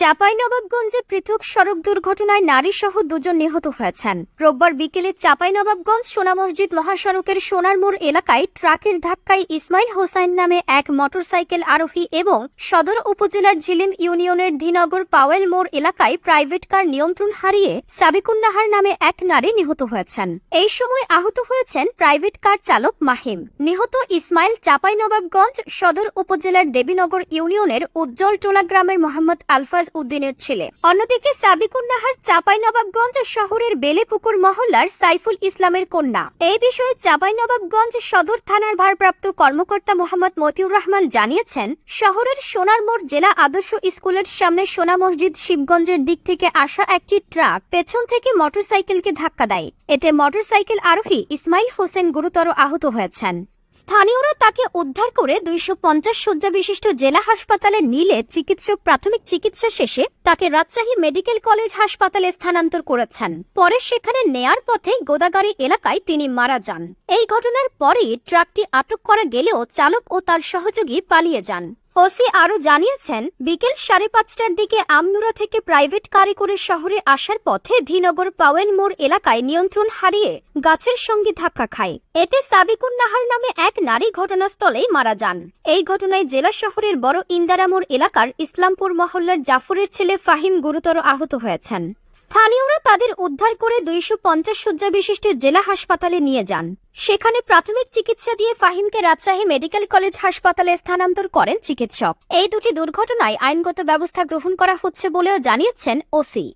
চাঁপাইনবাবগঞ্জে পৃথক সড়ক দুর্ঘটনায় নারী সহ দুজন নিহত হয়েছেন। রোববার বিকেলে চাঁপাইনবাবগঞ্জ সোনা মসজিদ মহাসড়কের সোনার মোড় এলাকায় ট্রাকের ধাক্কায় ইসমাইল হোসাইন নামে এক মোটরসাইকেল আরোহী এবং সদর উপজেলার ঝিলিম ইউনিয়নের ধীনগর পাওয়েল মোড় এলাকায় প্রাইভেট কার নিয়ন্ত্রণ হারিয়ে সাবিকুন্নাহার নামে এক নারী নিহত হয়েছেন। এই সময় আহত হয়েছেন প্রাইভেট কার চালক মাহিম। নিহত ইসমাইল চাঁপাইনবাবগঞ্জ সদর উপজেলার দেবীনগর ইউনিয়নের উজ্জ্বল টোলা গ্রামের মোহাম্মদ আলফাজ উদ্দিনের ছেলে। অন্যদিকে সাবিকুন্নাহার চাঁপাইনবাবগঞ্জ শহরের বেলেপুকুর মহল্লার সাইফুল ইসলামের কন্যা। এই বিষয়ে চাঁপাইনবাবগঞ্জ সদর থানার ভারপ্রাপ্ত কর্মকর্তা মোহাম্মদ মতিউর রহমান জানিয়েছেন, শহরের সোনারমোড় জেলা আদর্শ স্কুলের সামনে সোনা মসজিদ শিবগঞ্জের দিক থেকে আসা একটি ট্রাক পেছন থেকে মোটরসাইকেলকে ধাক্কা দেয়। এতে মোটরসাইকেল আরোহী ইসমাইল হোসেন গুরুতর আহত হয়েছেন। স্থানীয়রা তাকে উদ্ধার করে দুইশো পঞ্চাশ শয্যা বিশিষ্ট জেলা হাসপাতালে নিলে চিকিৎসক প্রাথমিক চিকিৎসা শেষে তাকে রাজশাহী মেডিকেল কলেজ হাসপাতালে স্থানান্তর করেছেন। পরে সেখানে নেয়ার পথে গোদাগাড়ি এলাকায় তিনি মারা যান। এই ঘটনার পরেই ট্রাকটি আটক করা গেলেও চালক ও তার সহযোগী পালিয়ে যান। ওসি আরও জানিয়েছেন, বিকেল সাড়ে পাঁচটার দিকে আমনুরা থেকে প্রাইভেট কারে করে শহরে আসার পথে ধীনগর পাওয়েল মোড় এলাকায় নিয়ন্ত্রণ হারিয়ে গাছের সঙ্গে ধাক্কা খায়। এতে সাবিকুন নাহার নামে এক নারী ঘটনাস্থলেই মারা যান। এই ঘটনায় জেলা শহরের বড় ইন্দারামোড় এলাকার ইসলামপুর মহল্লার জাফরের ছেলে ফাহিম গুরুতর আহত হয়েছেন। স্থানীয়রা তাদের উদ্ধার করে দুইশো পঞ্চাশ শয্যা বিশিষ্ট জেলা হাসপাতালে নিয়ে যান। সেখানে প্রাথমিক চিকিৎসা দিয়ে ফাহিমকে রাজশাহী মেডিকেল কলেজ হাসপাতালে স্থানান্তর করেন চিকিৎসক। এই দুটি দুর্ঘটনায় আইনগত ব্যবস্থা গ্রহণ করা হচ্ছে বলেও জানিয়েছেন ওসি।